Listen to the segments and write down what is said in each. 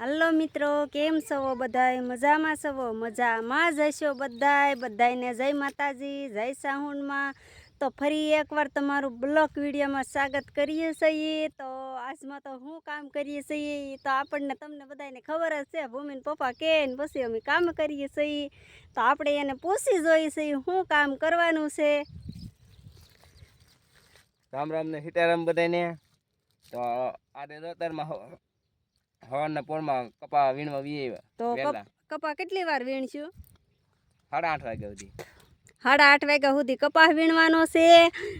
Hello મિત્રો, કેમ છો બધાય? મજામાં છો? મજામાં જ હશો બધાય? બધાયને જય માતાજી, જય સાહુણમાં તો ફરી એકવાર તમારું બ્લોક વિડીયોમાં સ્વાગત કરીએ છીએ. તો આજમાં તો હું કામ કરીએ છીએ? તો આપણને તમને બધાને ખબર જ છે, ભૂમિન પપ્પા કે ને પછી અમે કામ કરીએ છીએ. તો આપણે એને પૂછી જોઈએ છીએ શું કામ કરવાનું છે? રામ રામ ને સીતારામ બધાને તો આજે દોતરમાં હવાના પોળમાં કપા વીણવા વી આવ્યા તો કપા કેટલી વાર વીણશું? સાડા આઠ વાગ્યા સુધી. સાડા આઠ વાગ્યા સુધી કપાસ વીણવાનો છે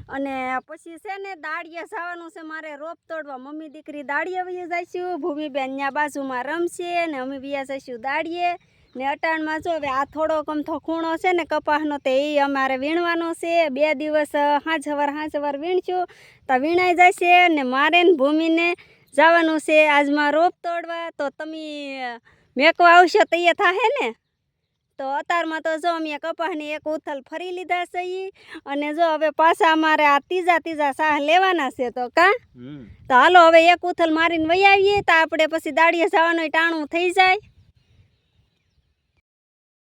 અને પછી છે ને દાળિયા જવાનું છે મારે રોપ તોડવા. મમ્મી દીકરી દાળિયા વહી જઈશું ભૂમિબેન ત્યાં બાજુમાં રમશે ને અમે વ્યા જઈશું દાળીએ ને અટાણમાં જો હવે આ થોડો કમથો ખૂણો છે ને કપાસનો તે એ અમારે વીણવાનો છે. બે દિવસ હાંજવાર સવાર વીણશું તો વીણાઈ જશે ને મારે ને ભૂમિને જવાનું છે આજમાં રોપ તોડવા. તો તમે મેકો આવશો તૈયાર થાહે ને? તો અત્યારમાં તો જો અમે કપાસની એક ઉથલ ફરી લીધા છે ઈ. અને જો હવે પાછા અમારે આ ત્રીજા ત્રીજા સાહ લેવાના છે તો કા? તો હાલો હવે એક ઉથલ મારીને વહી આવીએ તો આપણે પછી દાડીએ જવાનું ટાણું થઈ જાય.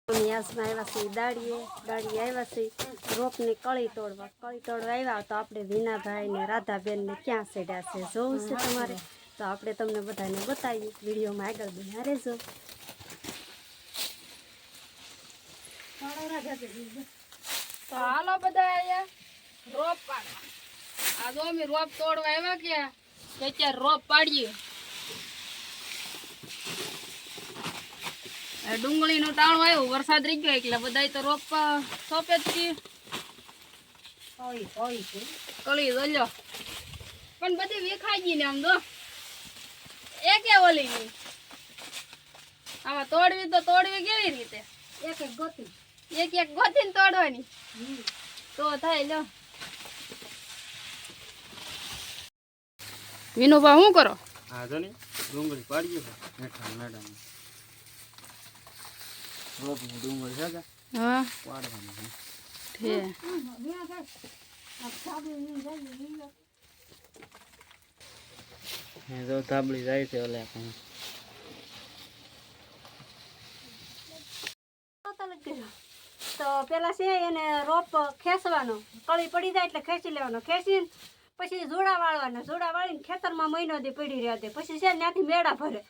અમે આજમાં આવ્યા છીએ દાડીએ દાડીએ આવ્યા છીએ રોપની કળી તોડવા કળી તોડવા આવ્યા તો આપણે વિનાભાઈ ને રાધાબેન ને ક્યાં સેડ્યા છે? જોવું છે તમારે? તો આપણે તમને બધાને બતાવીએ. વિડીયોમાં આગળ બના રહેજો તો હાલો બધા અહીંયા રોપ પાડવા આ તો અમે રોપ તોડવા આવ્યા કે કે અત્યારે રોપ પાડીએ. આ ડુંગળીનું ટાણું આવ્યું વરસાદ રહી ગયો એટલે બધાય તો રોપ સોંપે જ છીએ. કળી દોલ્યો પણ બધી વેખાઈ ગઈ ને આમ તો એ કે ઓલી ગઈ આમાં તોડવી તો તોડવી કેવી રીતે? એક એક ગોતી. એક એક ગોતીને તોડવાની. તો થાય લો વિનુભા શું કરો? હા જો ને ડુંગળી પાડીએ મેઠા મેડમ રોપની છે કે હા. પાડવાની છે છે જો તાબડી જાય છે ઓલે પણ. તો પેલા છે એને રોપ ખેંચવાનો. કળી પડી જાય એટલે ખેંચી લેવાનો. ખેંચીને પછી જોડા વાળવાના. જોડા વાળીને ખેતરમાં મહિનો દી પડી રહ્યા તે. પછી છે ને ત્યાંથી મેળા ભરે.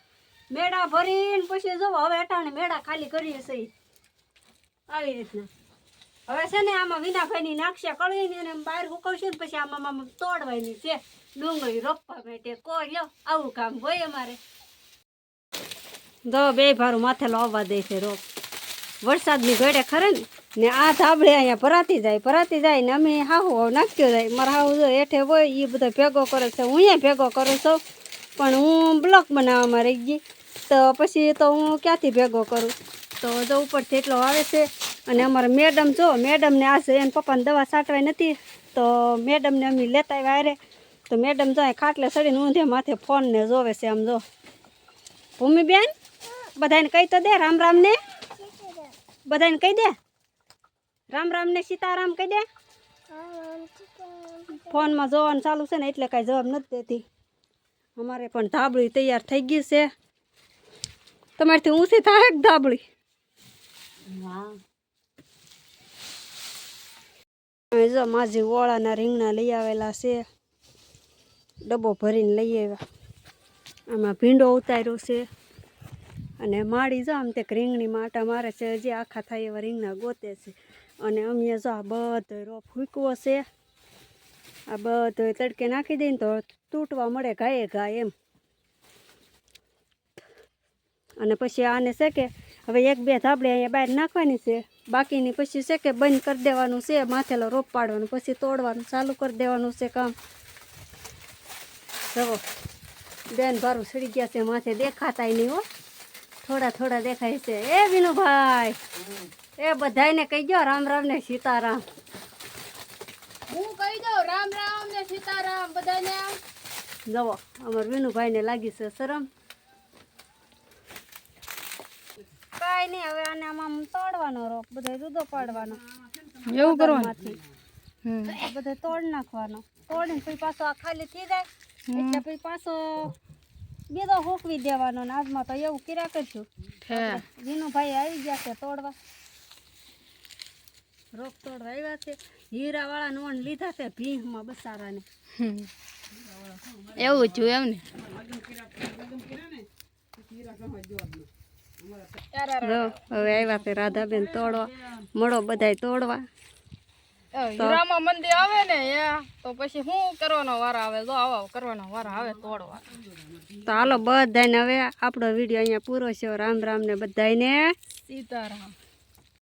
મેળા ભરીને પછી જોવો હવે અટાણે મેળા ખાલી કરીએ છીએ આવી રીતના. હવે છે ને આમાં વિનાભાઈની નાખશે, કળીને ને બહાર હુકવશું ને પછી આમાં આમાં તોડવાની છે. ડુંગળી રોપવા માટે કોઈ આવું કામ હોય અમારે. દો બે ભારું માથે લાવવા દે છે રોપ. વરસાદની ઘડે ખરે ને આ ધાબળે અહીંયા ભરાતી જાય ભરાતી જાય ને અમે હાહુ નાખ્યો જાય. મારા હાહુ જો હેઠે હોય એ બધો ભેગો કરે છે. હું અહીંયા ભેગો કરું છું. પણ હું બ્લોક બનાવવામાં રહી ગઈ. તો પછી તો હું ક્યાંથી ભેગો કરું? તો જો ઉપરથી એટલો આવે છે. અને અમારા મેડમ જો મેડમને આ છે એને પપ્પાને દવા સાટવાય નથી. તો મેડમને અમે લેતા આવ્યા અરે તો મેડમ જો ખાટલે ચડીને ઊંધે માથે ફોનને જોવે છે આમ જો. ભૂમિબેન બધાને કહી તો દે રામ રામને. બધાને કહી દે. રામ રામને સીતારામ કહી દે. ફોનમાં જોવાનું ચાલુ છે ને એટલે કાંઈ જવાબ નથી દેતી. અમારે પણ ધાબળી તૈયાર થઈ ગઈ છે. તમારથી ઊંચી થાય ધાબળી? જો માજી ઓળાના રીંગણા લઈ આવેલા છે. ડબ્બો ભરીને લઈ આવ્યા. આમાં ભીંડો ઉતાર્યો છે. અને માળી જો આમ તે રીંગણી માટા મારે છે. હજી આખા થાય એવા રીંગણા ગોતે છે. અને અમે જો આ બધો રોપ ફૂકવો છે. આ બધો તડકે નાખી દઈને તો તૂટવા મળે ગાયે ગાય એમ. અને પછી આને છે કે હવે એક બે ધાબળે અહીંયા બહાર નાખવાની છે. બાકીની પછી છે કે બંધ કરી દેવાનું છે, માથેલો રોપ પાડવાનું, પછી તોડવાનું, ચાલુ કરી દેવાનું છે કામ. જવો બેન ભારું સડી ગયા છે, માથે દેખાતા નહીં હો. થોડા થોડા દેખાય છે. એ વિનુભાઈ, એ બધાને કહી દો રામ રામ ને સીતારામ. હું રામ રામ ને સીતારામ બધાને જવો અમાર વિનુભાઈને લાગી છે શરમ. કાઈ નહીં હવે આને આમાં તોડવાનો રોપ બધો જુદો પાડવાનો. એવું કરવાનું? બધો તોડ નાખવાનો. તોડીને પછી પાછો આ ખાલી થઈ જાય. એટલે પછી પાછો બીજો હોકવી દેવાનો ને આજમાં તો એવું કર્યા કરશું. હે. વિનુભાઈ આવી ગયા છે તોડવા. રોપ તોડવા આવ્યા છે. હીરા વાળા નોન લીધા છે ભીંહમાં બસારાને. એવું જ એમ ને હવે આવ્યા છે રાધાબેન તોડવા. મળો બધાય તોડવા. હીરામાં મંદિર આવે ને એ તો પછી શું કરવાનો વાર આવે? જો આવા કરવાનો વાર આવે તોડવા. તો હાલો બધાને હવે આપણો વીડિયો અહીંયા પૂરો છે રામ રામ ને બધાને સીતારામ.